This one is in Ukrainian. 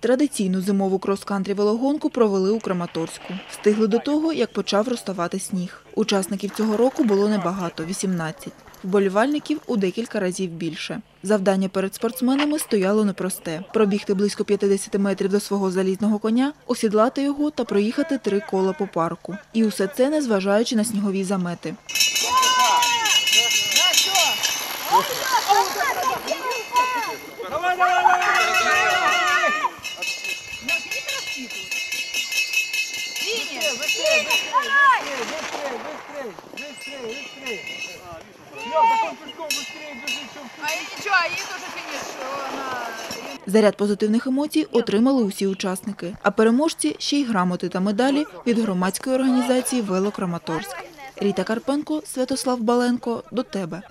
Традиційну зимову крос-кантрі велогонку провели у Краматорську. Встигли до того, як почав розставати сніг. Учасників цього року було небагато – 18. Вболівальників у декілька разів більше. Завдання перед спортсменами стояло непросте – пробігти близько 50 метрів до свого залізного коня, осідлати його та проїхати три кола по парку. І усе це незважаючи на снігові замети. Заряд позитивних емоцій отримали усі учасники, а переможці ще й грамоти та медалі від громадської організації Велокраматорськ. Ріта Карпенко, Святослав Баленко. До тебе.